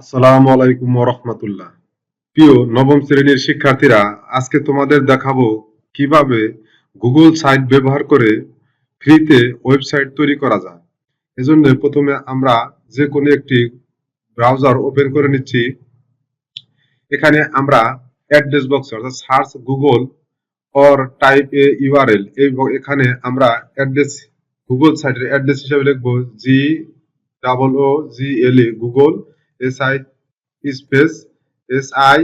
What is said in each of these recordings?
আসসালামু আলাইকুম রহমতুল্লাহ। প্রিয় নবম শ্রেণির শিক্ষার্থীরা, আজকে তোমাদের দেখাবো কীভাবে গুগল সাইট ব্যবহার করে ফ্রিতে ওয়েবসাইট তৈরি করা যায়। এজন্য প্রথমে আমরা যে কোনো একটি ব্রাউজার ওপেন করে নিচ্ছি। এখানে আমরা অ্যাড্রেস বক্স, অর্থাৎ search Google or type a URL এই এখানে আমরা অ্যাড্রেস গুগল সাইটের অ্যাড্রেস হিসেবে লিখব G double O G L E Google S I space S I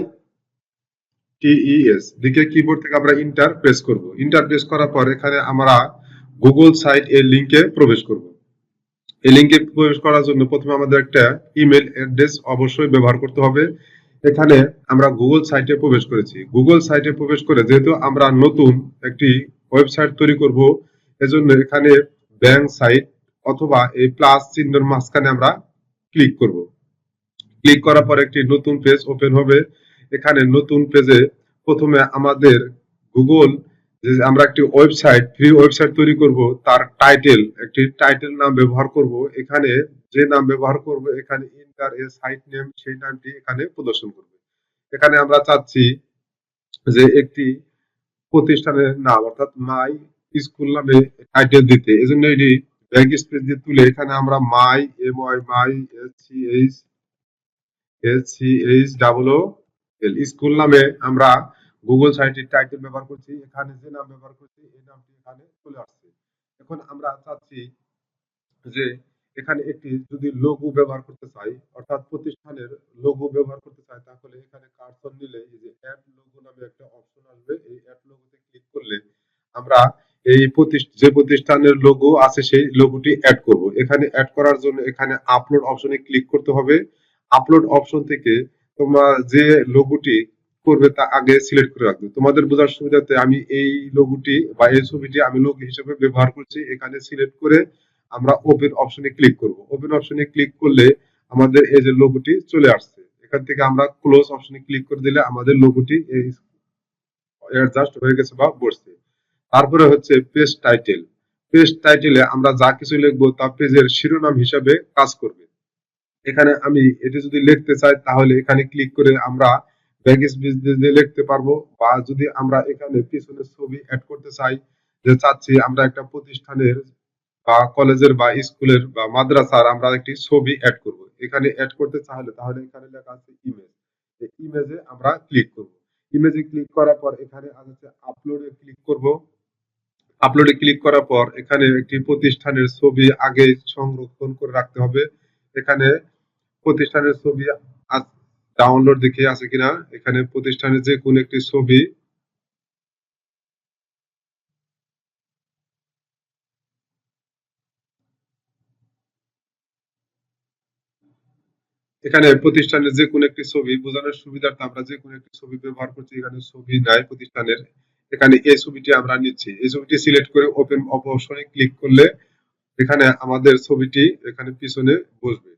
T E S দিকে কিবোর্ড থেকে আমরা ইন্টার প্রেস করব। ইন্টার প্রেস করার পর এখানে আমরা গুগল সাইট এর লিংকে প্রবেশ করব। এই লিংকে প্রবেশ করার জন্য প্রথমে আমাদের একটা ইমেল অ্যাড্রেস অবশ্যই ব্যবহার করতে হবে। এখানে আমরা গুগল সাইটে প্রবেশ করেছি। গুগল সাইটে প্রবেশ করে যেহেতু আমরা নতুন একটি ওয়েবসাইট তৈরি করব, এজন্য এখানে ব্যাংক সাইট অথবা এই প্লাস চিহ্নের মাঝখানে আমরা ক্লিক করব। ক্লিক করার পর একটি নতুন পেজ ওপেন হবে। এখানে নতুন পেজে প্রথমে আমাদের গুগল যে আমরা একটি ওয়েবসাইট ফ্রি ওয়েবসাইট তৈরি করব, তার টাইটেল একটি টাইটেল নাম ব্যবহার করব। এখানে যে নাম ব্যবহার করব, এখানে ইন্টার এ সাইট নেম সেই নামটি এখানে প্রদর্শন করবে। এখানে আমরা চাচ্ছি যে একটি প্রতিষ্ঠানের নাম, অর্থাৎ মাই স্কুল নামে টাইটেল দিতে। এজন্য এটি ব্যাক স্পেস দিয়ে তুলে এখানে আমরা my M Y my S C H S C H double L school নামে আমরা গুগল সাইটের টাইটেল ব্যবহার করছি। এখানে যে নাম ব্যবহার করছি, এই নামটি এখানে চলে আসছে। এখন আমরা চাচ্ছি যে এখানে একটি যদি লোগো ব্যবহার করতে চাই, অর্থাৎ প্রতিষ্ঠানের লোগো ব্যবহার করতে চাই, তাহলে এখানে কার্সর নিলে এই যে অ্যাড লোগো নামে একটা অপশন আসবে। এই অ্যাড লোগোতে ক্লিক করলে আমরা এই যে প্রতিষ্ঠানের লোগো আছে, সেই লোগোটি অ্যাড করব। এখানে অ্যাড করার জন্য এখানে আপলোড অপশনে ক্লিক করতে হবে। আপলোড অপশন থেকে তোমরা যে লোগোটি করবে তা আগে সিলেক্ট করে রাখবে। তোমাদের বোঝার সুবিধাতে আমি এই লোগোটি বা এই ছবিটি আমি লোগো হিসেবে ব্যবহার করছি। এখানে সিলেক্ট করে আমরা ওপেন অপশনে ক্লিক করব। ওপেন অপশনে ক্লিক করলে আমাদের এই যে লোগোটি চলে আসছে। এখান থেকে আমরা ক্লোজ অপশনে ক্লিক করে দিলে আমাদের লোগোটি অ্যাডজাস্ট হয়ে গেছে বা বসছে। তারপরে হচ্ছে পেজ টাইটেল পেজ টাইটেলে আমরা যা কিছু লিখব তা পেজের শিরোনাম হিসাবে কাজ করবে। এখানে আমি এটা যদি লিখতে চাই, তাহলে এখানে ক্লিক করে আমরা ব্যাক স্পেস দিয়ে লিখতে পারব। বা যদি আমরা এখানে পিছনে ছবি অ্যাড করতে চাই, যে চাচ্ছি আমরা একটা প্রতিষ্ঠানের বা কলেজের বা স্কুলের বা মাদ্রাসার আমরা একটি ছবি অ্যাড করব। এখানে অ্যাড করতে চাইলে তাহলে এখানে লেখা আছে ইমেজ ইমেজে আমরা ক্লিক করব। ইমেজে ক্লিক করার পর এখানে আছে আপলোডে ক্লিক করব। আপলোডে ক্লিক করার পর এখানে একটি প্রতিষ্ঠানের ছবি আগে সংরক্ষণ করে রাখতে হবে। এখানে প্রতিষ্ঠানের ছবি ডাউনলোড দেখে আছে কিনা, এখানে প্রতিষ্ঠানের যে কোনো একটি ছবি। এখানে প্রতিষ্ঠানের যে কোনো একটি ছবি, বোঝানোর সুবিধার্থে আমরা যে কোনো একটি ছবি ব্যবহার করছি, এখানে ছবি নাই প্রতিষ্ঠানের। এখানে এই ছবিটি আমরা নিচ্ছি। এই ছবিটি সিলেক্ট করে ওপেন অপশনে ক্লিক করলে এখানে আমাদের ছবিটি এখানে পিছনে বসবে।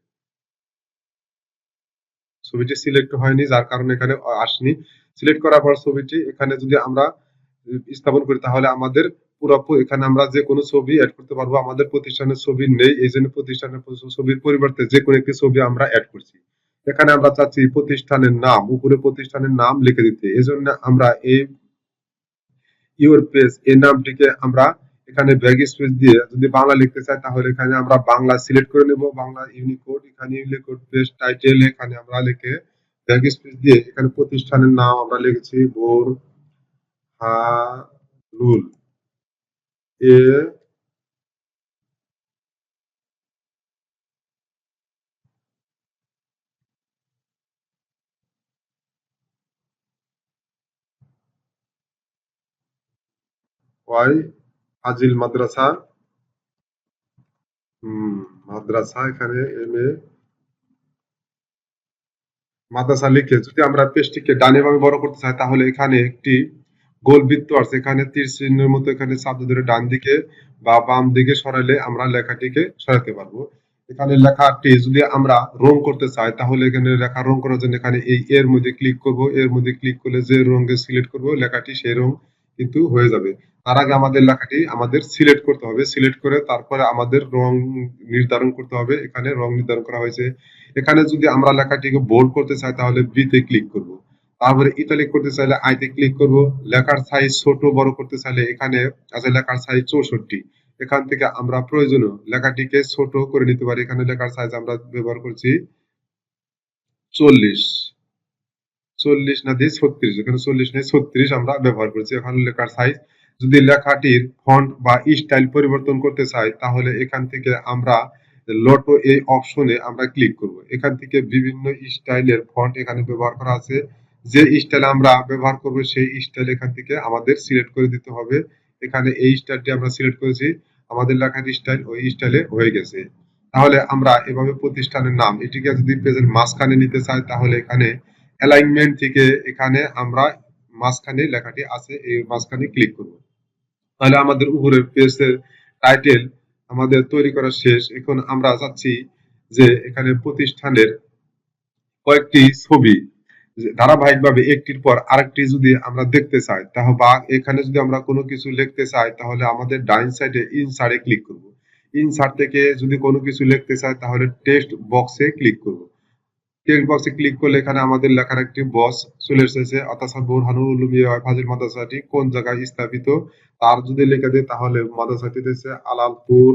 ছবিটি সিলেক্ট হয়নি, যার কারণে এখানে আসেনি। সিলেক্ট করার পর ছবিটি এখানে যদি আমরা স্থাপন করি, তাহলে আমাদের পুরো এখানে আমরা যে কোনো ছবি অ্যাড করতে পারব। আমাদের প্রতিষ্ঠানের ছবি নেই, এই জন্য প্রতিষ্ঠানের ছবির পরিবর্তে যে কোনো একটি ছবি আমরা অ্যাড করছি। এখানে আমরা চাচ্ছি প্রতিষ্ঠানের নাম, উপরে প্রতিষ্ঠানের নাম লিখে দিতে। এজন্য আমরা এই ইউর পেজ এই নামটিকে আমরা এখানে ব্যাগ স্পেস দিয়ে যদি বাংলা লিখতে চাই তাহলে এখানে আমরা বাংলা সিলেক্ট করে নেব। বাংলা ইউনিকোড এখানে ইউনিকোড পেজ টাইটেল এখানে আমরা লিখে ব্যাগ স্পেস দিয়ে এখানে প্রতিষ্ঠানের নাম আমরা লিখেছি বোর হারুল এ ওয়াই আজিল মাদ্রাসা। মাদ্রাসা, এখানে এম এ মাদ্রাসা লিখে যদি আমরা পেজটিকে ডানে বামে বড় করতে চাই, তাহলে এখানে একটি গোল বৃত্ত আছে। এখানে তীর চিহ্নের মতো এখানে শব্দ ধরে ডান দিকে বা বাম দিকে সরাইলে আমরা লেখাটিকে সরাতে পারব। এখানে লেখাটি যদি আমরা রং করতে চাই, তাহলে এখানে লেখা রং করার জন্য এখানে এই এর মধ্যে ক্লিক করব। এর মধ্যে ক্লিক করলে যে রঙে সিলেক্ট করব, লেখাটি সেই রং কিন্তু হয়ে যাবে। তার আগে আমাদের লেখাটি আমাদের সিলেক্ট করতে হবে। সিলেক্ট করে তারপরে আমাদের রং নির্ধারণ করতে হবে। এখানে রং নির্ধারণ করা হয়েছে। এখানে যদি আমরা লেখাটিকে বোল্ড করতে চাই, তাহলে বি তে ক্লিক করব। তারপরে ইতালিক করতে চাইলে আইতে ক্লিক করব। লেখার সাইজ ছোট, বড় করতে চাইলে এখানে আছে লেখার সাইজ চৌষট্টি। এখান থেকে আমরা প্রয়োজনীয় লেখাটিকে ছোট করে নিতে পারি। এখানে লেখার সাইজ আমরা ব্যবহার করছি চল্লিশ। চল্লিশ না দিয়ে ছত্রিশ। এখানে চল্লিশ নেই ছত্রিশ আমরা ব্যবহার করছি। এখানে লেখার সাইজ যদি লেখাটির ফন্ট বা স্টাইল পরিবর্তন করতে চাই, তাহলে এখান থেকে আমরা লোটো এই অপশনে আমরা ক্লিক করব। এখান থেকে বিভিন্ন স্টাইলের ফন্ট এখানে ব্যবহার করা আছে। যে স্টাইল আমরা ব্যবহার করব, সেই স্টাইল এখান থেকে আমাদের সিলেক্ট করে দিতে হবে। এখানে এই স্টাইলটি আমরা সিলেক্ট করেছি। আমাদের লেখার স্টাইল ওই স্টাইলে হয়ে গেছে। তাহলে আমরা এভাবে প্রতিষ্ঠানের নাম, এটিকে যদি পেজের মাঝখানে নিতে চাই, তাহলে এখানে অ্যালাইনমেন্ট থেকে এখানে আমরা মাঝখানে লেখাটি আছে, এই মাঝখানে ক্লিক করব। তাহলে আমাদের উপরের পেজের টাইটেল আমাদের তৈরি করা শেষ। এখন আমরা চাচ্ছি যে এখানে প্রতিষ্ঠানের কয়েকটি ছবি। ধারাবাহিকভাবে একটির পর আরেকটি যদি আমরা দেখতে চাই, তাহলে বা এখানে যদি আমরা কোনো কিছু লিখতে চাই, তাহলে আমাদের ডাইন সাইডে ইনসার্টে ক্লিক করব। ইনসার্ট থেকে যদি কোনো কিছু লিখতে চাই, তাহলে টেক্সট বক্সে ক্লিক করব। টেক্সট বক্সে ক্লিক করলে এখানে আমাদের লেখার একটি বক্স চলে এসেছে। অর্থাৎ বোরহানুল উলুম ফাজিল মাদ্রাসাটি কোন জায়গায় স্থাপিত? তার যদি লিখে দেয় তাহলে মাদ্রাসাটি আলালপুর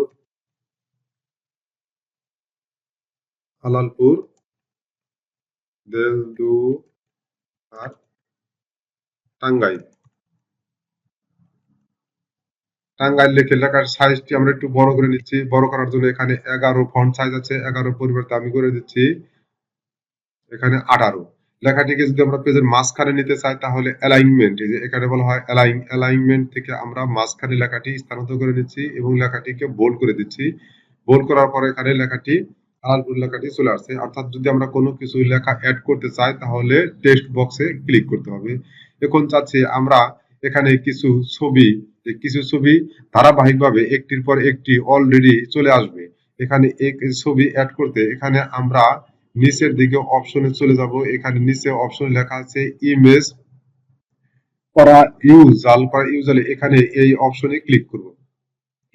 আলালপুর দেলদু আর টাঙ্গাইল। টাঙ্গাইল লিখে লেখার সাইজটি আমরা একটু বড় করে নিচ্ছি। বড় করার জন্য এখানে এগারো ফন্ট সাইজ আছে। এগারো পরিবর্তে আমি করে দিচ্ছি। এখানে আঠারো। লেখাটিকে যদি আমরা পেজের মাঝখানে নিতে চাই, তাহলে অ্যালাইনমেন্ট এই যে এখানে বলা হয় অ্যালাইন অ্যালাইনমেন্ট থেকে আমরা মাঝখানে লেখাটি স্থানান্তর করে নিচ্ছি এবং লেখাটিকে বোল্ড করে দিচ্ছি। বোল্ড করার পরে এখানে লেখাটি আলালপুর লেখাটি চলে আসছে। অর্থাৎ যদি আমরা কোনো কিছু লেখা অ্যাড করতে চাই, তাহলে টেক্সট বক্সে ক্লিক করতে হবে। এখন চাচ্ছি আমরা এখানে কিছু ছবি কিছু ছবি ধারাবাহিকভাবে একটির পর একটি অলরেডি চলে আসবে। এখানে এক ছবি অ্যাড করতে এখানে আমরা নিচের দিকে অপশনে চলে যাব। এখানে নিচে অপশন লেখা আছে ইমেজ করা ইউজাল করা ইউজাল এখানে এই অপশনে ক্লিক করব।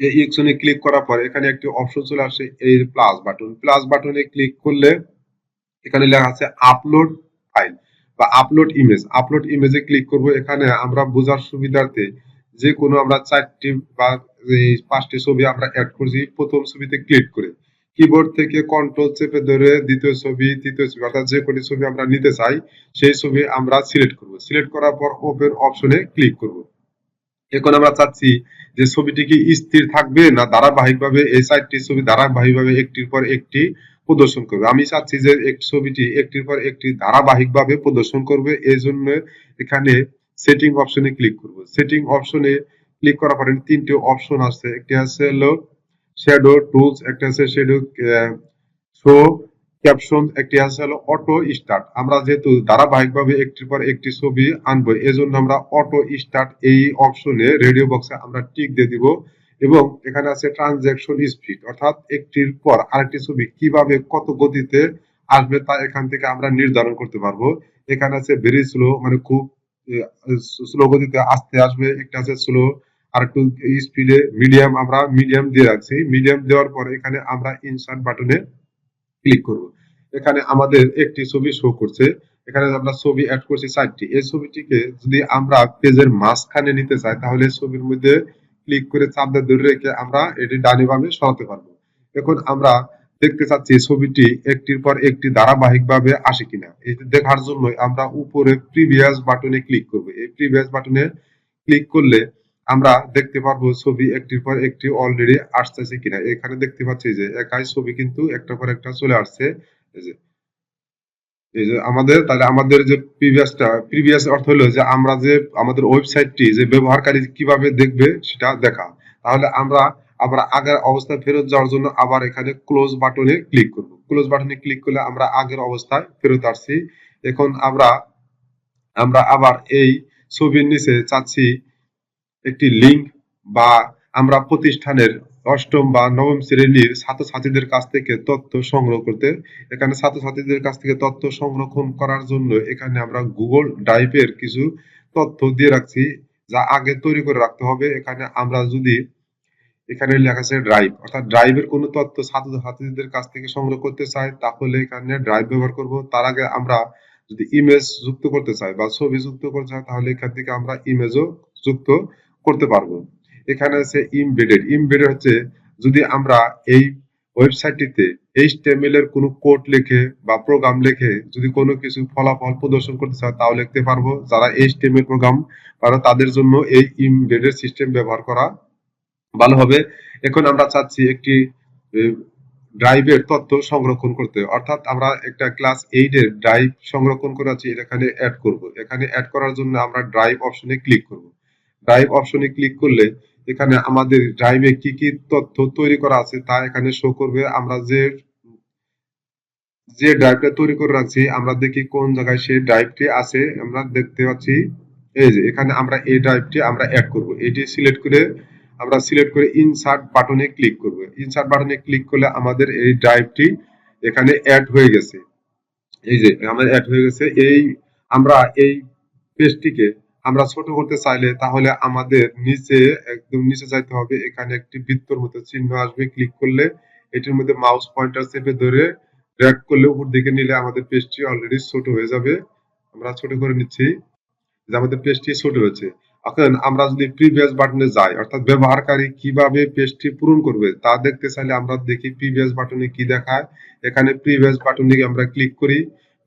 এই অপশনে ক্লিক করার পর এখানে একটি অপশন চলে আসে, এই প্লাস বাটন প্লাস বাটনে ক্লিক করলে এখানে লেখা আছে আপলোড ফাইল বা আপলোড ইমেজ আপলোড ইমেজে ক্লিক করব। এখানে আমরা বোঝার সুবিধার্থে যে কোনো আমরা চারটি বা পাঁচটি ছবি আমরা অ্যাড করছি। প্রথম ছবিতে ক্লিক করে কিবোর্ড থেকে কন্ট্রোল চেপে ধরে দ্বিতীয় ছবি, তৃতীয় ছবি, অর্থাৎ যে কোনো ছবি আমরা নিতে চাই, সেই ছবি আমরা সিলেক্ট করব। সিলেক্ট করার পর ওপেন অপশনে ক্লিক করব। এখন আমরা চাচ্ছি যে ছবিটি কি স্থির থাকবে না ধারাবাহিকভাবে এই চারটি ছবি ধারাবাহিকভাবে একটির পর একটি প্রদর্শন করবে। আমি চাচ্ছি যে এক ছবিটি একটির পর একটি ধারাবাহিকভাবে প্রদর্শন করবে, এই জন্য এখানে সেটিং অপশনে ক্লিক করব। সেটিং অপশনে ক্লিক করার পরে তিনটি অপশন আছে। একটি আছে হলো শ্যাডো টুলস একটা আছে শ্যাডো শো ক্যাপশন একটি আছে হলো অটো স্টার্ট আমরা যেহেতু ধারাবাহিকভাবে একটির পর একটি ছবি আনব, এজন্য আমরা অটো স্টার্ট এই অপশনে রেডিও বক্সে আমরা টিক দিয়ে দিব এবং এখানে আছে ট্রানজ্যাকশন স্পিড অর্থাৎ একটির পর আরেকটি ছবি কীভাবে কত গতিতে আসবে তা এখান থেকে আমরা নির্ধারণ করতে পারব। এখানে আছে ভেরি স্লো মানে খুব স্লো গতিতে আসতে আসবে, একটা আছে স্লো আর একটু স্পিডে মিডিয়াম আমরা মিডিয়াম দিয়ে রাখছি। মিডিয়াম দেওয়ার পরে এখানে আমরা ইনসার্ট বাটনে ক্লিক করব। এখানে আমাদের একটি ছবি শো করছে। এখানে আমরা ছবি অ্যাড করছি চারটি এই ছবিটিকে যদি আমরা পেজের মাঝখানে নিতে চাই, তাহলে ছবির মধ্যে ক্লিক করে চাপ দিয়ে ধরে রেখে আমরা এটি ডানে বামে সরাতে পারব। এখন আমরা দেখতে চাচ্ছি ছবিটি একটির পর একটি ধারাবাহিকভাবে আসে কিনা। এটি দেখার জন্য আমরা উপরে প্রিভিয়াস বাটনে ক্লিক করব। এই প্রিভিয়াস বাটনে ক্লিক করলে আমরা দেখতে পারব ছবি একটির পর একটি অলরেডি আসতেছে কিনা। এখানে দেখতে পাচ্ছি যে একাই ছবি কিন্তু একটা পর একটা চলে আসছে। এই যে এই যে আমাদের, তাহলে আমাদের যে প্রিভিয়াসটা প্রিভিয়াস অর্থ হলো যে আমরা যে আমাদের ওয়েবসাইটটি যে ব্যবহারকারী কীভাবে দেখবে সেটা দেখা। তাহলে আমরা আবার আগের অবস্থায় ফেরত যাওয়ার জন্য আবার এখানে ক্লোজ বাটনে ক্লিক করব। ক্লোজ বাটনে ক্লিক করলে আমরা আগের অবস্থায় ফেরত আসছি। এখন আমরা আমরা আবার এই ছবির নিচে চাচ্ছি একটি লিঙ্ক বা আমরা প্রতিষ্ঠানের অষ্টম বা নবম শ্রেণির ছাত্রছাত্রীদের কাছ থেকে তথ্য সংগ্রহ করতে, এখানে ছাত্রছাত্রীদের কাছ থেকে তথ্য সংরক্ষণ করার জন্য এখানে আমরা গুগল ড্রাইভের কিছু তথ্য দিয়ে রাখছি যা আগে তৈরি করে রাখতে হবে। এখানে আমরা যদি এখানে লেখা আছে ড্রাইভ অর্থাৎ ড্রাইভের কোনো তথ্য ছাত্রছাত্রীদের কাছ থেকে সংগ্রহ করতে চাই তাহলে এখানে ড্রাইভ ব্যবহার করব। তার আগে আমরা যদি ইমেজ যুক্ত করতে চাই বা ছবি যুক্ত করতে চাই, তাহলে এখান থেকে আমরা ইমেজও যুক্ত করতে পারব। এখানে আছে ইমবেডেড ইমবেডেড হচ্ছে যদি আমরা এই ওয়েবসাইটটিতে এইচটিএমএল এর কোনো কোড লিখে বা প্রোগ্রাম লিখে যদি কোনো কিছু ফলাফল প্রদর্শন করতে চাই তাও লিখতে পারব। যারা এইচটিএমএল প্রোগ্রাম তারা তাদের জন্য এই ইমবেডেড সিস্টেম ব্যবহার করা ভালো হবে। এখন আমরা চাচ্ছি একটি ড্রাইভের তথ্য সংরক্ষণ করতে। অর্থাৎ আমরা একটা ক্লাস এইট এর ড্রাইভ সংরক্ষণ করে আছি এখানে অ্যাড করব। এখানে অ্যাড করার জন্য আমরা ড্রাইভ অপশনে ক্লিক করব। ড্রাইভ অপশনে ক্লিক করলে এখানে আমাদের ড্রাইভে কি কি তথ্য তৈরি করা আছে তা এখানে শো করবে। আমরা যে যে ড্রাইভটা তৈরি করে রাখছি, আমরা দেখি কোন জায়গায় সেই ড্রাইভটি আছে। আমরা দেখতে পাচ্ছি, এই যে এখানে আমরা এই ড্রাইভটি আমরা অ্যাড করব। এটি সিলেক্ট করে, আমরা সিলেক্ট করে ইনসার্ট বাটনে ক্লিক করব। ইনসার্ট বাটনে ক্লিক করলে আমাদের এই ড্রাইভটি এখানে অ্যাড হয়ে গেছে। এই যে আমাদের অ্যাড হয়ে গেছে। এই, আমরা এই পেজটিকে আমরা ছোট করতে চাইলে তাহলে আমাদের নিচে একদম নিচে যাইতে হবে। এখানে একটি বৃত্তর মতো চিহ্ন আসবে ক্লিক করলে এটির মধ্যে মাউস পয়েন্টার চেপে ধরে ড্র্যাগ করলে উপর দিকে নিলে আমাদের পেজটি অলরেডি ছোট হয়ে যাবে। আমরা ছোট করে নিচ্ছি যে আমাদের পেজটি ছোট হয়েছে এখন আমরা যদি প্রিভিয়াস বাটনে যাই, অর্থাৎ ব্যবহারকারী কীভাবে পেজটি পূরণ করবে, তা দেখতে চাইলে আমরা দেখি প্রিভিয়াস বাটনে কি দেখায়। এখানে প্রিভিয়াস বাটনে আমরা ক্লিক করি।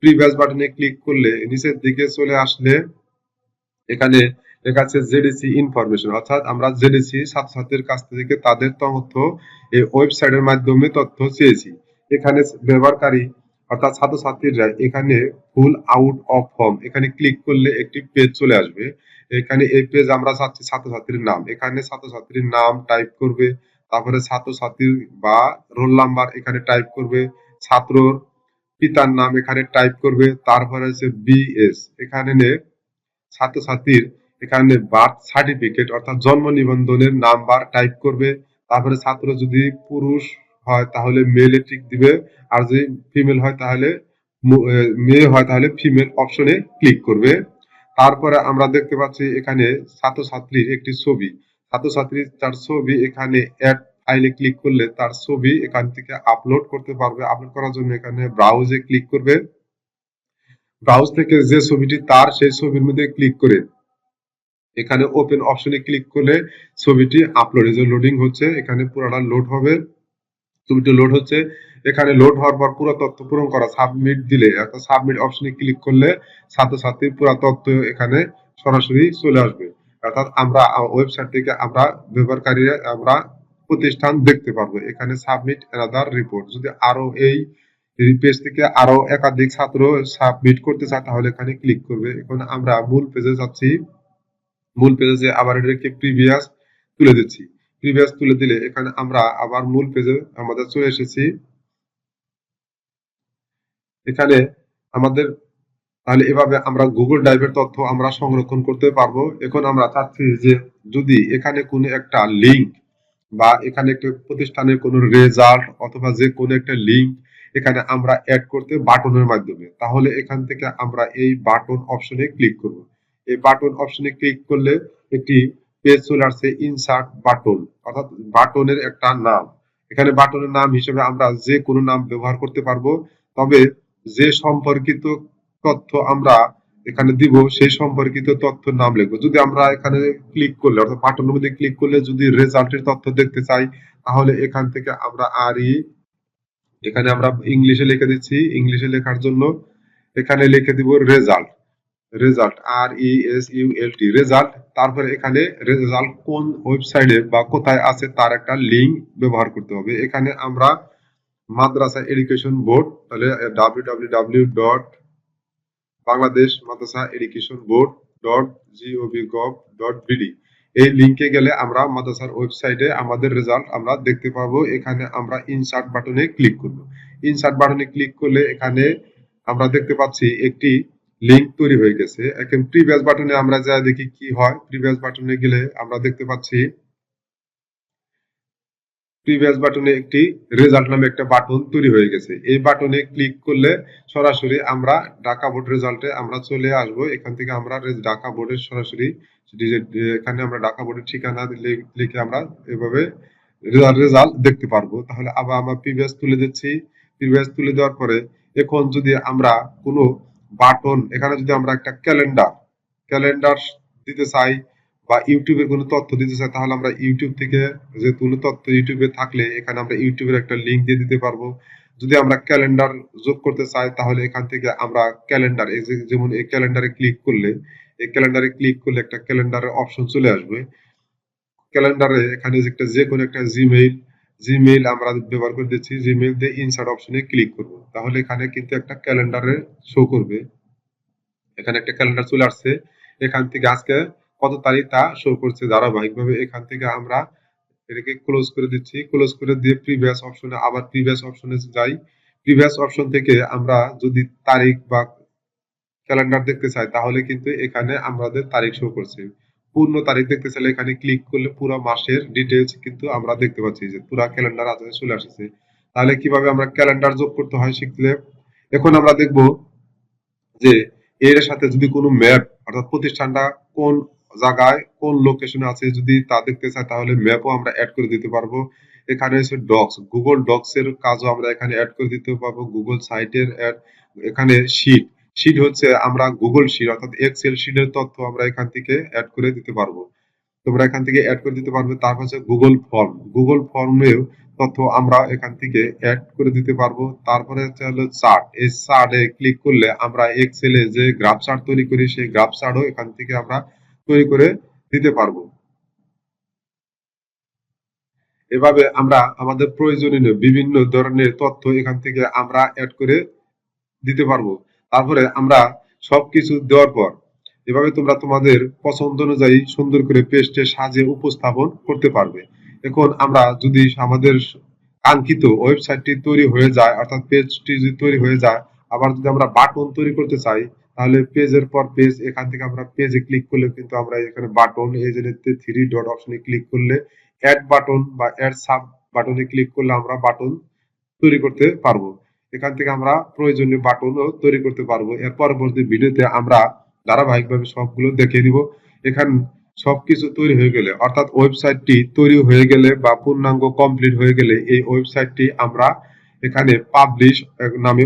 প্রিভিয়াস বাটনে ক্লিক করলে নিচের দিকে চলে আসলে এখানে লেখা আছে জেডিসি ইনফরমেশন অর্থাৎ আমরা জেডিসি ছাত্রছাত্রীর কাছ থেকে তাদের তথ্য এই ওয়েবসাইটের মাধ্যমে তথ্য চেয়েছি। এখানে ব্যবহারকারী, অর্থাৎ ছাত্রছাত্রীরা এখানে ফুল আউট অফ ফর্ম এখানে ক্লিক করলে একটি পেজ চলে আসবে। এখানে এই পেজ আমরা চাচ্ছি ছাত্রছাত্রীর নাম। এখানে ছাত্রছাত্রীর নাম টাইপ করবে, তারপরে ছাত্রছাত্রীর বা রোল নাম্বার এখানে টাইপ করবে, ছাত্রর পিতার নাম এখানে টাইপ করবে, তারপরে হচ্ছে বিএস এখানে ছাত্রছাত্রীর এখানে বার্থ সার্টিফিকেট অর্থাৎ জন্ম নিবন্ধনের নাম্বার টাইপ করবে। তারপরে ছাত্র যদি পুরুষ হয়, তাহলে মেলে টিক দিবে। আর যদি ফিমেল হয়, তাহলে মেয়ে হয়, তাহলে ফিমেল অপশনে ক্লিক করবে। তারপরে আমরা দেখতে পাচ্ছি এখানে ছাত্রছাত্রীর একটি ছবি। ছাত্রছাত্রীর তার ছবি এখানে অ্যাড ফাইলে ক্লিক করলে তার ছবি এখান থেকে আপলোড করতে পারবে। আপলোড করার জন্য এখানে ব্রাউজে ক্লিক করবে। ব্রাউজ থেকে যে ছবিটি তার সেই ছবির মধ্যে ক্লিক করে এখানে ওপেন অপশনে ক্লিক করলে ছবিটি আপলোড যে লোডিং হচ্ছে, এখানে পুরোটা লোড হবে। ছবিটি লোড হচ্ছে, এখানে লোড হওয়ার পর পুরো তথ্য পূরণ করা সাবমিট দিলে অর্থাৎ সাবমিট অপশনে ক্লিক করলে ছাত্রছাত্রীর পুরো তথ্য এখানে সরাসরি চলে আসবে। অর্থাৎ আমরা ওয়েবসাইট থেকে আমরা ব্যবহারকারীরা, আমরা প্রতিষ্ঠান দেখতে পারব। এখানে সাবমিট অ্যানাদার রিপোর্ট যদি আরও এই পেজ থেকে আরও একাধিক ছাত্র সাবমিট করতে চায়, তাহলে এখানে ক্লিক করবে। এখন আমরা মূল পেজে যাচ্ছি। মূল পেজে যে আবার এটাকে প্রিভিয়াস তুলে দিচ্ছি। প্রিভিয়াস তুলে দিলে এখানে আমরা আবার মূল পেজে আমাদের চলে এসেছি। এখানে আমাদের, তাহলে এভাবে আমরা গুগল ড্রাইভের তথ্য আমরা সংরক্ষণ করতে পারব। এখন আমরা চাচ্ছি যে যদি এখানে কোনো একটা লিংক বা এখানে একটা প্রতিষ্ঠানের কোনো রেজাল্ট অথবা যে কোনো একটা লিংক এখানে আমরা অ্যাড করতে বাটনের মাধ্যমে। তাহলে এখান থেকে আমরা এই বাটন অপশনে ক্লিক করব। এই বাটন অপশনে ক্লিক করলে একটি পেজ চলে আসছে ইনসার্ট বাটন অর্থাৎ বাটনের একটা নাম। এখানে বাটনের নাম হিসেবে আমরা যে কোনো নাম ব্যবহার করতে পারব, তবে যে সম্পর্কিত তথ্য আমরা এখানে দিব সেই সম্পর্কিত তথ্য নাম লিখব। যদি আমরা এখানে ক্লিক করলে, অর্থাৎ বাটনের মধ্যে ক্লিক করলে যদি রেজাল্টের তথ্য দেখতে চাই, তাহলে এখান থেকে আমরা আর ই এখানে আমরা ইংলিশে লিখে দিচ্ছি। ইংলিশে লেখার জন্য এখানে লিখে দিব result result R E S U L T result তারপরে এখানে রেজাল্ট কোন ওয়েবসাইটে বা কোথায় আছে তার একটা লিংক ব্যবহার করতে হবে। এখানে আমরা মাদ্রাসা এডুকেশন বোর্ড তাহলে W W W dot Bangladesh মাদ্রাসা education board dot G O V gov dot B D এই লিংকে গেলে আমরা মাদ্রাসার ওয়েবসাইটে আমাদের রেজাল্ট আমরা দেখতে পাবো। এখানে আমরা ইনসার্ট বাটনে ক্লিক করব। ইনসার্ট বাটনে ক্লিক করলে এখানে আমরা দেখতে পাচ্ছি একটি লিংক তৈরি হয়ে গেছে। এখন প্রিভিয়াস বাটনে আমরা যা দেখি কি হয় প্রিভিয়াস বাটনে গেলে আমরা দেখতে পাচ্ছি প্রিভিয়াস বাটনে একটি রেজাল্ট নামে একটা বাটন তৈরি হয়ে গেছে। এই বাটনে ক্লিক করলে সরাসরি আমরা ঢাকা বোর্ড রেজাল্টে আমরা চলে আসব। এখান থেকে আমরা ঢাকা বোর্ডের সরাসরি এখানে আমরা ঢাকা বোর্ডের ঠিকানা লিখে আমরা এভাবে রেজাল্ট দেখতে পারব। তাহলে আবার আমরা প্রিভিয়াস তুলে দিচ্ছি। প্রিভিয়াস তুলে দেওয়ার পরে এখন যদি আমরা কোনো বাটন এখানে যদি আমরা একটা ক্যালেন্ডার ক্যালেন্ডার দিতে চাই বা ইউটিউবের কোনো তথ্য দিতে চাই তাহলে আমরা ইউটিউব থেকে যে কোনো তথ্য ইউটিউবে থাকলে এখানে আমরা ইউটিউবের একটা লিংক দিয়ে দিতে পারব। যদি আমরা ক্যালেন্ডার যোগ করতে চাই, তাহলে এখান থেকে আমরা ক্যালেন্ডার এই যেমন এই ক্যালেন্ডারে ক্লিক করলে, এই ক্যালেন্ডারে ক্লিক করলে একটা ক্যালেন্ডারের অপশন চলে আসবে। ক্যালেন্ডারে এখানে একটা যে কোনো একটা জিমেইল জিমেইল আমরা ব্যবহার করে দিচ্ছি জিমেইল দিয়ে ইনসার্ট অপশনে ক্লিক করব। তাহলে এখানে কিন্তু একটা ক্যালেন্ডারে শো করবে। এখানে একটা ক্যালেন্ডার চলে আসছে। এখান থেকে আজকে কত তারিখ তা শো করছে ধারাবাহিকভাবে। এখান থেকে আমরা এটাকে ক্লোজ করে দিচ্ছি। ক্লোজ করে দিয়ে প্রিভিয়াস অপশনে আবার প্রিভিয়াস অপশনে যাই। প্রিভিয়াস অপশন থেকে আমরা যদি তারিখ বা ক্যালেন্ডার দেখতে চাই, তাহলে কিন্তু এখানে আমাদের তারিখ শো করছে। পূর্ণ তারিখ দেখতে চাইলে এখানে ক্লিক করলে পুরো মাসের ডিটেলস কিন্তু আমরা দেখতে পাচ্ছি যে পুরো ক্যালেন্ডার আজকে চলে আসছে। তাহলে কীভাবে আমরা ক্যালেন্ডার যোগ করতে হয় শিখলে এখন আমরা দেখব যে এর সাথে যদি কোনো ম্যাপ অর্থাৎ প্রতিষ্ঠানটা কোন জায়গায় কোন লোকেশনে আছে, যদি তা দেখতে চাই তাহলে ম্যাপও আমরা অ্যাড করে দিতে পারব। এখানে হচ্ছে ডক্স গুগল ডক্স এর কাজও আমরা এখানে অ্যাড করে দিতে পারব গুগল সাইটের অ্যাড এখানে শিট শিট হচ্ছে আমরা গুগল শিট অর্থাৎ এক্সেল শিটের তথ্য আমরা এখান থেকে অ্যাড করে দিতে পারব। তোমরা এখান থেকে অ্যাড করে দিতে পারবে, তারপর হচ্ছে গুগল ফর্ম গুগল ফর্মের তথ্য আমরা এখান থেকে অ্যাড করে দিতে পারব। তারপরে হচ্ছে হলো চার্ট এই চার্টে ক্লিক করলে আমরা এক্সেলে যে গ্রাফ চার্ট তৈরি করি, সেই গ্রাফ চার্টও এখান থেকে আমরা তৈরি করে দিতে পারব। এভাবে আমরা আমাদের প্রয়োজনীয় বিভিন্ন ধরনের তথ্য এখান থেকে আমরা অ্যাড করে দিতে পারব। তারপরে আমরা সবকিছু দেওয়ার পর, এভাবে তোমরা তোমাদের পছন্দ অনুযায়ী সুন্দর করে পেজটে সাজে উপস্থাপন করতে পারবে। এখন আমরা যদি আমাদের কাঙ্ক্ষিত ওয়েবসাইটটি তৈরি হয়ে যায়, অর্থাৎ পেজটি যদি তৈরি হয়ে যায়, আবার যদি আমরা বাটন তৈরি করতে চাই তাহলে পেজের পর পেজ এখান থেকে আমরা পেজে ক্লিক করলে কিন্তু আমরা এখানে বাটন যে থ্রি ডট অপশনে ক্লিক করলে অ্যাড বাটন বা অ্যাড সাব বাটনে ক্লিক করলে আমরা বাটন তৈরি করতে পারব। এখান থেকে আমরা প্রয়োজনীয় বাটনও তৈরি করতে পারব। এর পরবর্তী ভিডিওতে আমরা ধারাবাহিকভাবে সবগুলো দেখিয়ে দিব। এখান সবকিছু তৈরি হয়ে গেলে, অর্থাৎ ওয়েবসাইটটি তৈরি হয়ে গেলে বা পূর্ণাঙ্গ কমপ্লিট হয়ে গেলে এই ওয়েবসাইটটি আমরা এখানে পাবলিশ নামে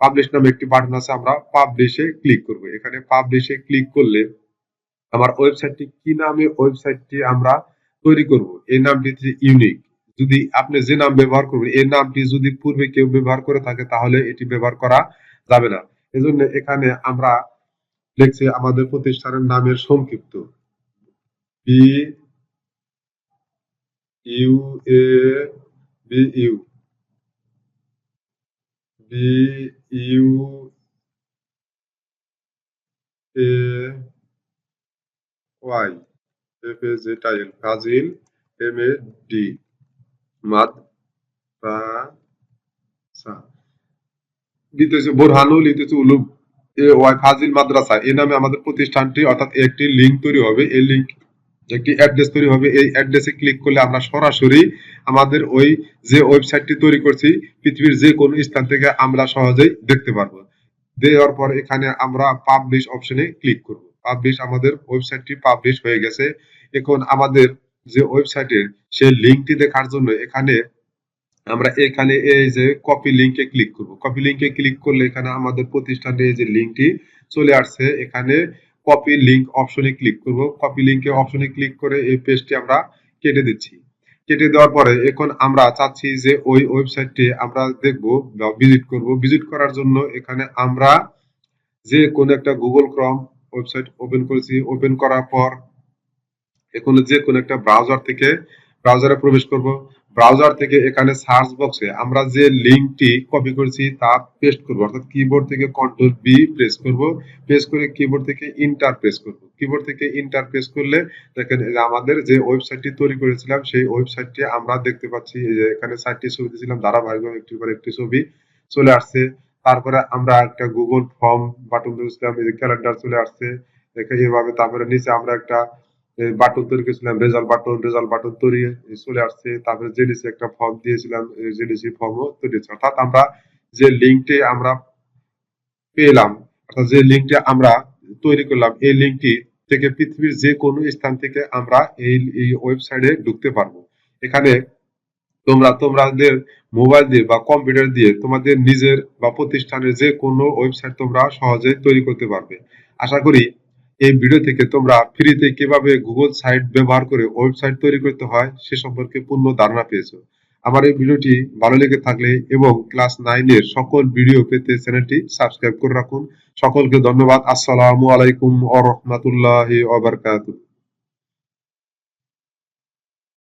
পাবলিশ নামে একটি বাটন আছে, আমরা পাবলিশে ক্লিক করব। এখানে পাবলিশে ক্লিক করলে আমার ওয়েবসাইটটি কি নামে ওয়েবসাইটটি আমরা তৈরি করব? এই নামটি ইউনিক যদি আপনি যে নাম ব্যবহার করবেন, এই নামটি যদি পূর্বে কেউ ব্যবহার করে থাকে, তাহলে এটি ব্যবহার করা যাবে না। এজন্য এখানে আমরা লিখছি আমাদের প্রতিষ্ঠানের নামের সংক্ষিপ্ত। B U A B U B U A Y F A J tile ফাজিল এম এ ডি মাদ লিখতেছে বোরহানুল লিখতেছে উলুম এ ওয়াই ফাজিল মাদ্রাসা এই নামে আমাদের প্রতিষ্ঠানটি, অর্থাৎ একটি লিংক তৈরি হবে। এই লিংক একটি অ্যাড্রেস তৈরি হবে। এই অ্যাড্রেসে ক্লিক করলে আমরা সরাসরি আমাদের ওই যে ওয়েবসাইটটি তৈরি করছি, পৃথিবীর যে কোনো স্থান থেকে আমরা সহজেই দেখতে পারব। দেওয়ার পর এখানে আমরা পাবলিশ অপশনে ক্লিক করব। পাবলিশ আমাদের ওয়েবসাইটটি পাবলিশ হয়ে গেছে। এখন আমাদের যে ওয়েবসাইটের সেই লিঙ্কটি দেখার জন্য এখানে আমরা এখানে এই যে কপি লিংকে ক্লিক করব। কপি লিংকে ক্লিক করলে এখানে আমাদের প্রতিষ্ঠানের যে লিংকটি চলে আসছে। এখানে কপি লিংক অপশনে ক্লিক করব। কপি লিংকে অপশনে ক্লিক করে এই পেজটি আমরা কেটে দিচ্ছি। কেটে দেওয়ার পরে এখন আমরা চাচ্ছি যে ওই ওয়েবসাইটটি আমরা দেখব বা ভিজিট করব। ভিজিট করার জন্য এখানে আমরা যে কোনো একটা গুগল ক্রম ওয়েবসাইট ওপেন করেছি। ওপেন করার পর এখন যে কোনো একটা ব্রাউজার থেকে ব্রাউজারে প্রবেশ করব। ব্রাউজার থেকে এখানে সার্চ বক্সে আমরা যে লিংকটি কপি করেছি তা পেস্ট করব। অর্থাৎ কিবোর্ড থেকে কন্ট্রোল বি প্রেস করব। প্রেস করে কিবোর্ড থেকে ইন্টার প্রেস করব। কিবোর্ড থেকে ইন্টার প্রেস করলে দেখেন আমাদের যে ওয়েবসাইটটি তৈরি করেছিলাম, সেই ওয়েবসাইটটি আমরা দেখতে পাচ্ছি যে এখানে সাইটটি ছবি দিয়েছিলাম, ধারাবাহিকভাবে একটি পর একটি ছবি চলে আসছে। তারপরে আমরা একটা গুগল ফর্ম বাটন দিয়েছিলাম এই ক্যালেন্ডার চলে আসছে। দেখে এইভাবে তারপরে নিচে আমরা একটা বাটন তৈরি করেছিলাম, রেজাল্ট বাটন রেজাল্ট বাটন তৈরি চলে আসছে। তারপরে জেডিসি একটা ফর্ম দিয়েছিলাম জেডিসি ফর্মও তৈরি হচ্ছে অর্থাৎ আমরা যে লিঙ্কটি আমরা পেলাম, অর্থাৎ যে লিঙ্কটি আমরা তৈরি করলাম, এই লিঙ্কটি থেকে পৃথিবীর যে কোনো স্থান থেকে আমরা এই এই ওয়েবসাইটে ঢুকতে পারব। এখানে তোমরা, তোমাদের মোবাইল দিয়ে বা কম্পিউটার দিয়ে তোমাদের নিজের বা প্রতিষ্ঠানের যে কোনো ওয়েবসাইট তোমরা সহজে তৈরি করতে পারবে। আশা করি এই ভিডিও থেকে তোমরা ফ্রিতে কীভাবে গুগল সাইট ব্যবহার করে ওয়েবসাইট তৈরি করতে হয় সে সম্পর্কে পূর্ণ ধারণা পেয়েছ। আমার এই ভিডিওটি ভালো লেগে থাকলে এবং ক্লাস নাইনের সকল ভিডিও পেতে চ্যানেলটি সাবস্ক্রাইব করে রাখুন। সকলকে ধন্যবাদ। আসসালামু আলাইকুম আ রহমতুল্লাহ